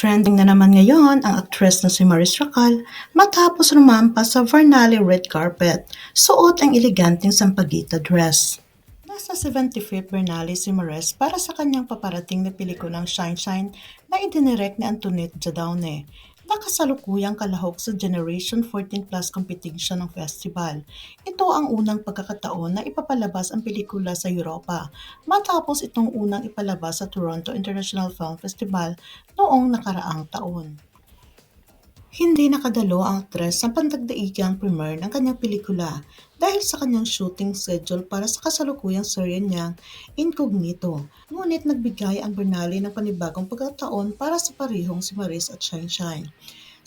Trending na naman ngayon ang aktres na si Maris Racal matapos rumampa sa Vernali red carpet, suot ang eleganteng sampagita dress. Nasa 75th Vernali si Maris para sa kanyang paparating na pelikulang Shine Shine na idinirect ni Antoinette Jadaune. Nakasalukuyang kalahok sa Generation 14 Plus competition ng festival. Ito ang unang pagkakataon na ipapalabas ang pelikula sa Europa matapos itong unang ipalabas sa Toronto International Film Festival noong nakaraang taon. Hindi nakadalo ang aktres sa pandagdaigang premiere ng kanyang pelikula dahil sa kanyang shooting schedule para sa kasalukuyang serye niyang Incognito. Ngunit nagbigay ang Bernali ng panibagong pagkataon para sa parehong si Maris at Shine Shine.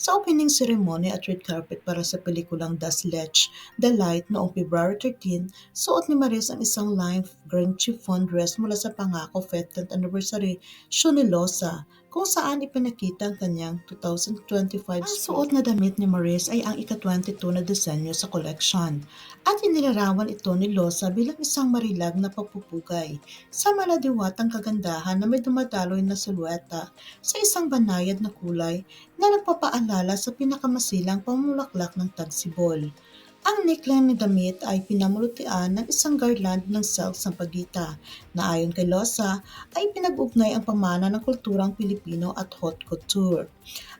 Sa opening ceremony at red carpet para sa pelikulang Das Lech, The Light noong February 13, suot ni Maris ang isang live green chiffon dress mula sa Pangako 15th Anniversary show ni Losa kung saan ipinakita ang kanyang 2025 Ang suot na damit ni Maris ay ang ika-22 na disenyo sa collection at inilarawan ito ni Losa bilang isang marilag na papupugay sa maladiwatang kagandahan na may dumadaloy na silweta sa isang banayad na kulay na nagpapaalala sa pinakamasilang pamulaklak ng tagsibol. Ang neckline ni damit ay pinamulutian ng isang garland ng silk sampagita na ayon kay Losa ay pinag-ugnay ang pamana ng kulturang Pilipino at haute couture.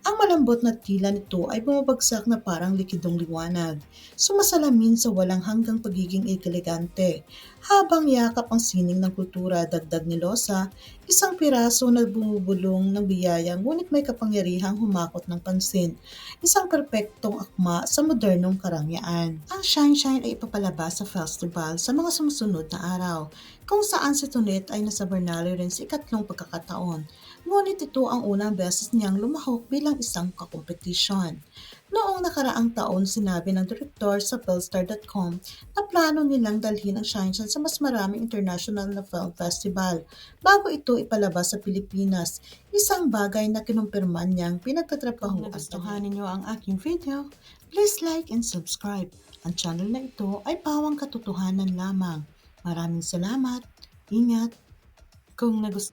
Ang malambot na tila nito ay bumabagsak na parang likidong liwanag, sumasalamin sa walang hanggang pagiging elegante. Habang yakap ang sining ng kultura dagdag ni Losa, isang piraso na bumubulong ng biyaya ngunit may kapangyarihang humakot ng pansin, isang perpektong akma sa modernong karangyaan. Ang Shine Shine ay ipapalabas sa festival sa mga sumusunod na araw, kung saan si Tonet ay nasa Bernali rin sa ikatlong pagkakataon. Ngunit ito ang unang beses niyang lumahok bilang isang kakompetisyon. Noong nakaraang taon, sinabi ng direktor sa Philstar.com na plano nilang dalhin ang Shine Shine sa mas maraming international na film festival bago ito ipalabas sa Pilipinas. Isang bagay na kinumpirman niyang pinagtatrapahuan. Kung nagustuhan ninyo ang aking video, please like and subscribe. Ang channel na ito ay pawang katotohanan lamang. Maraming salamat. Ingat. Kung nagustuhan